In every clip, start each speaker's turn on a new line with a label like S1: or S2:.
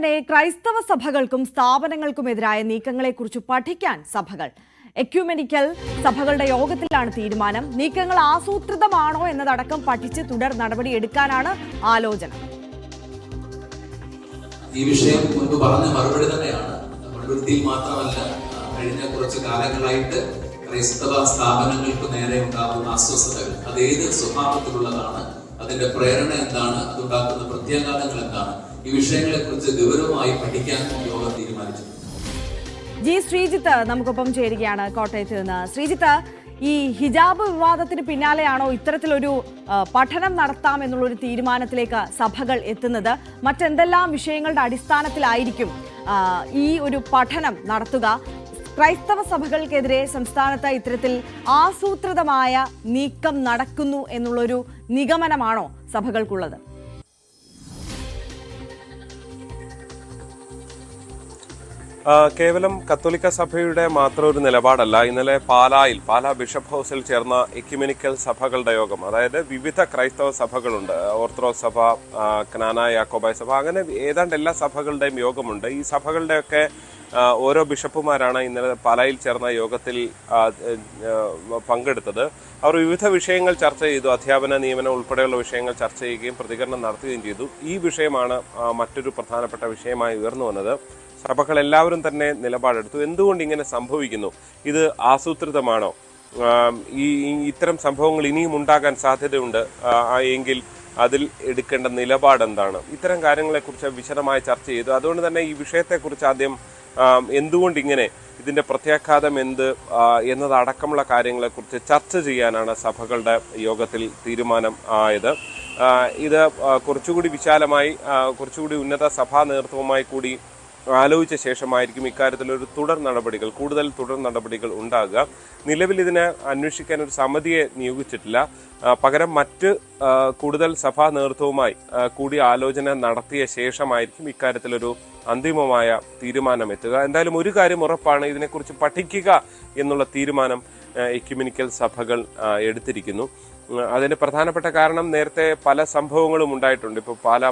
S1: തന്നെ ക്രൈസ്തവ സഭകൾക്കും സ്ഥാപനങ്ങൾക്കുമെതിരായ നീക്കങ്ങളെക്കുറിച്ച് പഠിക്കാൻ സഭകൾ. എക്യുമെനിക്കൽ സഭകളുടെ യോഗത്തിലാണ് തീരുമാനം. നീക്കങ്ങൾ ആസൂത്രിതമാണോ എന്നതടക്കം പഠിച്ച് തുടർ നടപടി എടുക്കാനാണ് ആലോചന.
S2: ഈ വിഷയം മുൻപ് പറഞ്ഞ മറുപടി തന്നെയാണ്. മറുപടി മാത്രമല്ല കഴിഞ്ഞ കുറച്ച് കാലങ്ങളായിട്ട് ക്രൈസ്തവ സ്ഥാപനങ്ങൾക്ക് നേരെ ഉണ്ടാകുന്ന അസ്വസ്ഥതകൾ. അത് ഏത് സ്വഭാവത്തിലുള്ളതാണ് അതിന്റെ പ്രേരണ എന്താണ്? അതുണ്ടാക്കുന്ന പ്രത്യാഘാതങ്ങൾ എന്താണ്? ഈ വിഷയങ്ങളെ കുറിച്ച് ഗൗരവമായി പഠിക്കാൻ യോഗം തീരുമാനിച്ചു.
S1: ജി ശ്രീജിത്ത് നമുക്കൊപ്പം ചേരുകയാണ് കോട്ടയത്ത് നിന്ന്. ശ്രീജിത്ത് ഈ ഹിജാബ് വിവാദത്തിന് പിന്നാലെയാണോ ഇത്തരത്തിലൊരു പഠനം നടത്താം എന്നുള്ളൊരു തീരുമാനത്തിലേക്ക് സഭകൾ എത്തുന്നത്? മറ്റെന്തെല്ലാം വിഷയങ്ങളുടെ അടിസ്ഥാനത്തിലായിരിക്കും ഈ ഒരു പഠനം നടത്തുക? ക്രൈസ്തവ സഭകൾക്കെതിരെ സംസ്ഥാനത്ത് ഇത്തരത്തിൽ ആസൂത്രിതമായ നീക്കം നടക്കുന്നു എന്നുള്ളൊരു നിഗമനമാണോ സഭകൾക്കുള്ളത്?
S3: കേവലം കത്തോലിക്ക സഭയുടെ മാത്രം ഒരു നിലപാടല്ല. ഇന്നലെ പാലായിൽ പാലാ ബിഷപ്പ് ഹൗസിൽ ചേർന്ന എക്യുമെനിക്കൽ സഭകളുടെ യോഗം അതായത് വിവിധ ക്രൈസ്തവ സഭകളുണ്ട്. ഓർത്തഡോക്സ് സഭ കനാന യാക്കോബായ സഭ അങ്ങനെ ഏതാണ്ട് എല്ലാ സഭകളുടെയും യോഗമുണ്ട്. ഈ സഭകളുടെയൊക്കെ ഓരോ ബിഷപ്പുമാരാണ് ഇന്നലെ പാലായിൽ ചേർന്ന യോഗത്തിൽ പങ്കെടുത്തത്. അവർ വിവിധ വിഷയങ്ങൾ ചർച്ച ചെയ്തു. അധ്യാപന നിയമനം ഉൾപ്പെടെയുള്ള വിഷയങ്ങൾ ചർച്ച ചെയ്യുകയും പ്രതികരണം നടത്തുകയും ചെയ്തു. ഈ വിഷയമാണ് മറ്റൊരു പ്രധാനപ്പെട്ട വിഷയമായി ഉയർന്നു വന്നത്. സഭകൾ എല്ലാവരും തന്നെ നിലപാടെടുത്തു. എന്തുകൊണ്ട് ഇങ്ങനെ സംഭവിക്കുന്നു? ഇത് ആസൂത്രിതമാണോ? ഈ ഇത്തരം സംഭവങ്ങൾ ഇനിയും ഉണ്ടാകാൻ സാധ്യതയുണ്ട്. എങ്കിൽ അതിൽ എടുക്കേണ്ട നിലപാട് എന്താണ് ഇത്തരം കാര്യങ്ങളെക്കുറിച്ച് വിശദമായി ചർച്ച ചെയ്തു. അതുകൊണ്ട് തന്നെ ഈ വിഷയത്തെക്കുറിച്ച് ആദ്യം എന്തുകൊണ്ട് ഇങ്ങനെ ഇതിന്റെ പ്രത്യാഘാതം എന്ത് എന്നതടക്കമുള്ള കാര്യങ്ങളെക്കുറിച്ച് ചർച്ച ചെയ്യാനാണ് സഭകളുടെ യോഗത്തിൽ തീരുമാനം ആയത്. ഇത് കുറച്ചുകൂടി വിശാലമായി കുറച്ചുകൂടി ഉന്നത സഭാ നേതൃത്വവുമായി കൂടി ആലോചിച്ച ശേഷമായിരിക്കും ഇക്കാര്യത്തിൽ ഒരു തുടർ നടപടികൾ കൂടുതൽ തുടർ നടപടികൾ ഉണ്ടാകുക. നിലവിൽ ഇതിനെ അന്വേഷിക്കാൻ ഒരു സമിതിയെ നിയോഗിച്ചിട്ടില്ല. പകരം മറ്റ് കൂടുതൽ സഭാ നേതൃത്വവുമായി കൂടി ആലോചന നടത്തിയ ശേഷമായിരിക്കും ഇക്കാര്യത്തിലൊരു അന്തിമമായ തീരുമാനം എത്തുക എന്തായാലും ഒരു കാര്യം ഉറപ്പാണ് ഇതിനെക്കുറിച്ച് പഠിക്കുക എന്നുള്ള തീരുമാനം എക്യുമിനിക്കൽ സഭകൾ എടുത്തിരിക്കുന്നു. അതിന് പ്രധാനപ്പെട്ട കാരണം നേരത്തെ പല സംഭവങ്ങളും ഉണ്ടായിട്ടുണ്ട്. ഇപ്പോൾ പാലാ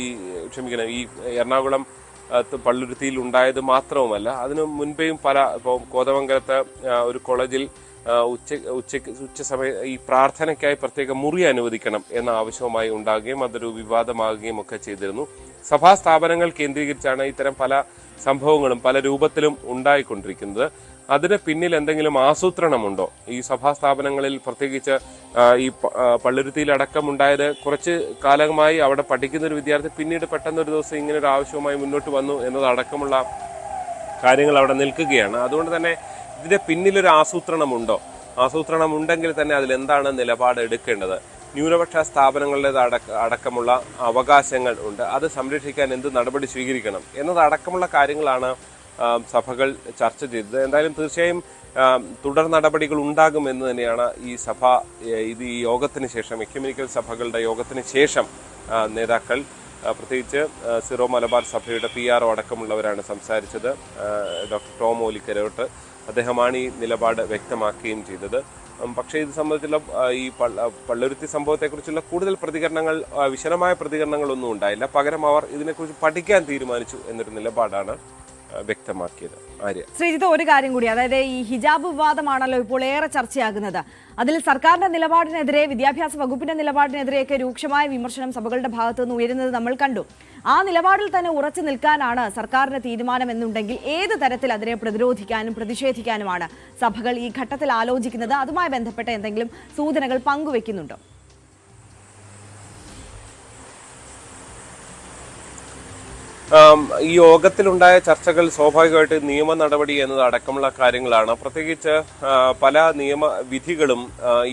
S3: ഈ ക്ഷമിക്കണം ഈ എറണാകുളം പള്ളുരുത്തിയിൽ ഉണ്ടായത് മാത്രവുമല്ല അതിനു മുൻപേയും പല ഇപ്പോൾ കോതമംഗലത്തെ ഒരു കോളേജിൽ ഉച്ച ഉച്ചയ്ക്ക് ഉച്ച സമയ ഈ പ്രാർത്ഥനയ്ക്കായി പ്രത്യേക മുറി അനുവദിക്കണം എന്ന ആവശ്യവുമായി ഉണ്ടാകുകയും അതൊരു വിവാദമാകുകയും ഒക്കെ ചെയ്തിരുന്നു. സഭാ സ്ഥാപനങ്ങൾ കേന്ദ്രീകരിച്ചാണ് ഇത്തരം പല സംഭവങ്ങളും പല രൂപത്തിലും ഉണ്ടായിക്കൊണ്ടിരിക്കുന്നത്. അതിന് പിന്നിൽ എന്തെങ്കിലും ആസൂത്രണമുണ്ടോ? ഈ സഭാ സ്ഥാപനങ്ങളിൽ പ്രത്യേകിച്ച് ഈ പ- ആ, പള്ളുരുത്തിയിലടക്കം ഉണ്ടായത് കുറച്ച് കാലമായി അവിടെ പഠിക്കുന്ന ഒരു വിദ്യാർത്ഥി പിന്നീട് പെട്ടെന്ന് ഒരു ദിവസം ഇങ്ങനെ ഒരു ആവശ്യവുമായി മുന്നോട്ട് വന്നു എന്നതടക്കമുള്ള കാര്യങ്ങൾ അവിടെ നിൽക്കുകയാണ്. അതുകൊണ്ട് തന്നെ ഇതിന്റെ പിന്നിലൊരു ആസൂത്രണമുണ്ടോ? ആസൂത്രണം ഉണ്ടെങ്കിൽ തന്നെ അതിൽ എന്താണ് നിലപാട് എടുക്കേണ്ടത് ന്യൂനപക്ഷ സ്ഥാപനങ്ങളുടേത് അടക്ക അടക്കമുള്ള അവകാശങ്ങൾ ഉണ്ട്. അത് സംരക്ഷിക്കാൻ എന്ത് നടപടി സ്വീകരിക്കണം എന്നതടക്കമുള്ള കാര്യങ്ങളാണ് സഭകൾ ചർച്ച ചെയ്തത്. എന്തായാലും തീർച്ചയായും തുടർ നടപടികൾ ഉണ്ടാകുമെന്ന് തന്നെയാണ് ഈ സഭ ഇത് ഈ യോഗത്തിന് ശേഷം എക്യുമിനിക്കൽ സഭകളുടെ യോഗത്തിന് ശേഷം നേതാക്കൾ പ്രത്യേകിച്ച് സിറോ മലബാർ സഭയുടെ പി ആർ അടക്കമുള്ളവരാണ് സംസാരിച്ചത്. ഡോക്ടർ ടോം ഓലിക്കരോട്ട് അദ്ദേഹമാണ് ഈ നിലപാട് വ്യക്തമാക്കുകയും ചെയ്തത്. പക്ഷേ ഇത് സംബന്ധിച്ചുള്ള ഈ പള്ള- പള്ളുരുത്തി സംഭവത്തെക്കുറിച്ചുള്ള കൂടുതൽ പ്രതികരണങ്ങൾ വിശദമായ പ്രതികരണങ്ങളൊന്നും ഉണ്ടായില്ല. പകരം അവർ ഇതിനെക്കുറിച്ച് പഠിക്കാൻ തീരുമാനിച്ചു എന്നൊരു നിലപാടാണ് വ്യക്തമാക്കിയത്.
S1: ശ്രീജിത്ത് ഒരു കാര്യം കൂടി. അതായത് ഈ ഹിജാബ് വിവാദമാണല്ലോ ഇപ്പോൾ ഏറെ ചർച്ചയാകുന്നത്. അതിൽ സർക്കാരിന്റെ നിലപാടിനെതിരെ വിദ്യാഭ്യാസ വകുപ്പിന്റെ നിലപാടിനെതിരെയൊക്കെ രൂക്ഷമായ വിമർശനം സഭകളുടെ ഭാഗത്തു നിന്ന് ഉയരുന്നത് നമ്മൾ കണ്ടു. ആ നിലപാടിൽ തന്നെ ഉറച്ചു നിൽക്കാനാണ് സർക്കാരിന്റെ തീരുമാനം എന്നുണ്ടെങ്കിൽ ഏത് തരത്തിൽ അതിനെ പ്രതിരോധിക്കാനും പ്രതിഷേധിക്കാനുമാണ് സഭകൾ ഈ ഘട്ടത്തിൽ ആലോചിക്കുന്നത്. അതുമായി ബന്ധപ്പെട്ട എന്തെങ്കിലും സൂചനകൾ പങ്കുവെക്കുന്നുണ്ടോ?
S3: ഈ യോഗത്തിലുണ്ടായ ചർച്ചകൾ സ്വാഭാവികമായിട്ട് നിയമ നടപടി എന്നത് അടക്കമുള്ള കാര്യങ്ങളാണ്. പ്രത്യേകിച്ച് പല നിയമ വിധികളും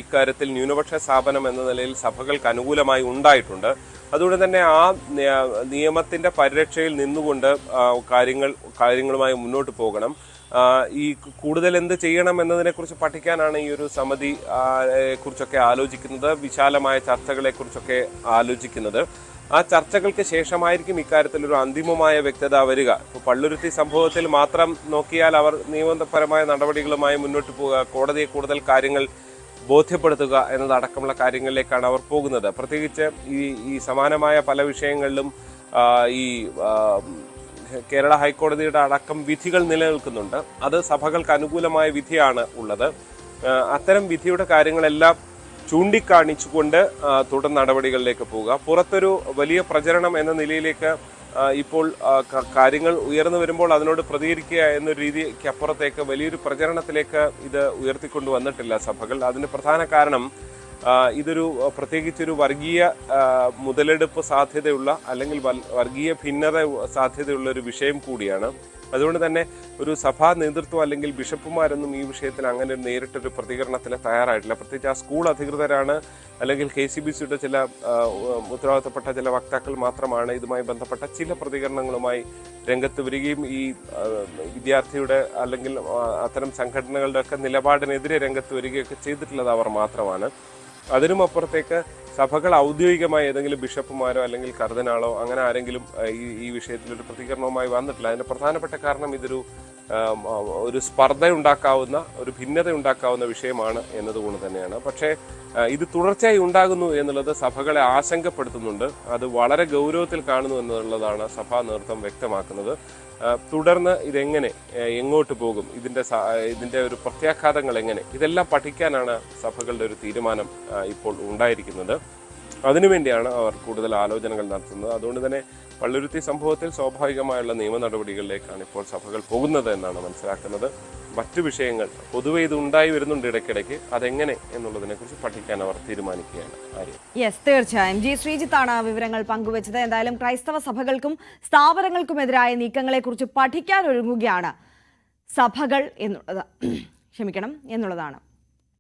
S3: ഇക്കാര്യത്തിൽ ന്യൂനപക്ഷ സ്ഥാപനം എന്ന നിലയിൽ സഭകൾക്ക് അനുകൂലമായി ഉണ്ടായിട്ടുണ്ട്. അതുകൊണ്ട് തന്നെ ആ നിയമത്തിന്റെ പരിരക്ഷയിൽ നിന്നുകൊണ്ട് കാര്യങ്ങൾ കാര്യങ്ങളുമായി മുന്നോട്ട് പോകണം. ഈ കൂടുതൽ എന്ത് ചെയ്യണം എന്നതിനെ കുറിച്ച് പഠിക്കാനാണ് ഈ ഒരു സമിതി കുറിച്ചൊക്കെ ആലോചിക്കുന്നത് വിശാലമായ ചർച്ചകളെ കുറിച്ചൊക്കെ ആലോചിക്കുന്നത്. ആ ചർച്ചകൾക്ക് ശേഷമായിരിക്കും ഇക്കാര്യത്തിൽ ഒരു അന്തിമമായ വ്യക്തത വരിക. ഇപ്പോൾ പള്ളുരുത്തി സംഭവത്തിൽ മാത്രം നോക്കിയാൽ അവർ നിയമപരമായ നടപടികളുമായി മുന്നോട്ട് പോകുക കോടതിയെ കൂടുതൽ കാര്യങ്ങൾ ബോധ്യപ്പെടുത്തുക എന്നതടക്കമുള്ള കാര്യങ്ങളിലേക്കാണ് അവർ പോകുന്നത്. പ്രത്യേകിച്ച് ഈ ഈ സമാനമായ പല വിഷയങ്ങളിലും ഈ കേരള ഹൈക്കോടതിയുടെ അടക്കം വിധികൾ നിലനിൽക്കുന്നുണ്ട്. അത് സഭകൾക്ക് അനുകൂലമായ വിധിയാണ് ഉള്ളത്. അത്തരം വിധിയുടെ കാര്യങ്ങളെല്ലാം ചൂണ്ടിക്കാണിച്ചുകൊണ്ട് തുടർ നടപടികളിലേക്ക് പോവുക. പുറത്തൊരു വലിയ പ്രചരണം എന്ന നിലയിലേക്ക് ഇപ്പോൾ കാര്യങ്ങൾ ഉയർന്നു വരുമ്പോൾ അതിനോട് പ്രതികരിക്കുക എന്നൊരു രീതിക്ക് അപ്പുറത്തേക്ക് വലിയൊരു പ്രചരണത്തിലേക്ക് ഇത് ഉയർത്തിക്കൊണ്ടു വന്നിട്ടില്ല സഭകൾ. അതിന് പ്രധാന കാരണം ഇതൊരു പ്രത്യേകിച്ചൊരു വർഗീയ മുതലെടുപ്പ് സാധ്യതയുള്ള അല്ലെങ്കിൽ വർഗീയ ഭിന്നത സാധ്യതയുള്ള ഒരു വിഷയം കൂടിയാണ്. അതുകൊണ്ട് തന്നെ ഒരു സഭാ നേതൃത്വം അല്ലെങ്കിൽ ബിഷപ്പുമാരൊന്നും ഈ വിഷയത്തിൽ അങ്ങനെ നേരിട്ടൊരു പ്രതികരണത്തിന് തയ്യാറായിട്ടില്ല. പ്രത്യേകിച്ച് ആ സ്കൂൾ അധികൃതരാണ് അല്ലെങ്കിൽ കെ സി ബി സിയുടെ ചില ഉത്തരവാദിത്തപ്പെട്ട ചില വക്താക്കൾ മാത്രമാണ് ഇതുമായി ബന്ധപ്പെട്ട ചില പ്രതികരണങ്ങളുമായി രംഗത്ത് വരികയും ഈ വിദ്യാർത്ഥിയുടെ അല്ലെങ്കിൽ അത്തരം സംഘടനകളുടെ ഒക്കെ നിലപാടിനെതിരെ രംഗത്ത് വരികയൊക്കെ ചെയ്തിട്ടുള്ളത് അവർ മാത്രമാണ്. അതിനും അപ്പുറത്തേക്ക് സഭകൾ ഔദ്യോഗികമായി ഏതെങ്കിലും ബിഷപ്പുമാരോ അല്ലെങ്കിൽ കർദനാളോ അങ്ങനെ ആരെങ്കിലും ഈ ഈ വിഷയത്തിൽ ഒരു പ്രതികരണവുമായി വന്നിട്ടില്ല. അതിന്റെ പ്രധാനപ്പെട്ട കാരണം ഇതൊരു ഒരു സ്പർദ്ധ ഉണ്ടാക്കാവുന്ന ഒരു ഭിന്നത ഉണ്ടാക്കാവുന്ന വിഷയമാണ് എന്നതുകൊണ്ട് തന്നെയാണ്. പക്ഷേ ഇത് തുടർച്ചയായി ഉണ്ടാകുന്നു എന്നുള്ളത് സഭകളെ ആശങ്കപ്പെടുത്തുന്നുണ്ട്. അത് വളരെ ഗൗരവത്തിൽ കാണുന്നു എന്നുള്ളതാണ് സഭാ നേതൃത്വം വ്യക്തമാക്കുന്നത്. തുടർന്ന് ഇതെങ്ങനെ എങ്ങോട്ട് പോകും? ഇതിന്റെ ഇതിന്റെ ഒരു പ്രത്യാഘാതങ്ങൾ എങ്ങനെ ഇതെല്ലാം പഠിക്കാനാണ് സഭകളുടെ ഒരു തീരുമാനം ഇപ്പോൾ ഉണ്ടായിരിക്കുന്നത്. അതിനുവേണ്ടിയാണ് അവർ കൂടുതൽ ആലോചനകൾ നടത്തുന്നത്. അതുകൊണ്ട് തന്നെ പള്ളുരുത്തി സംഭവത്തിൽ സ്വാഭാവികമായുള്ള നിയമ നടപടികളിലേക്കാണ് ഇപ്പോൾ സഭകൾ പോകുന്നത് എന്നാണ് മനസ്സിലാക്കുന്നത്. മറ്റു വിഷയങ്ങൾ പൊതുവെ ഇത് ഉണ്ടായി വരുന്നുണ്ട് ഇടയ്ക്കിടയ്ക്ക്. അതെങ്ങനെ എന്നുള്ളതിനെ കുറിച്ച് പഠിക്കാൻ അവർ തീരുമാനിക്കുകയാണ്.
S1: യെസ് തീർച്ചയായും. ജി. ശ്രീജിത്താണ് വിവരങ്ങൾ പങ്കുവച്ചത്. എന്തായാലും ക്രൈസ്തവ സഭകൾക്കും സ്ഥാപനങ്ങൾക്കുമെതിരായ നീക്കങ്ങളെക്കുറിച്ച് പഠിക്കാൻ ഒരുങ്ങുകയാണ് സഭകൾ എന്നുള്ളത്. ക്ഷമിക്കണം എന്നുള്ളതാണ്.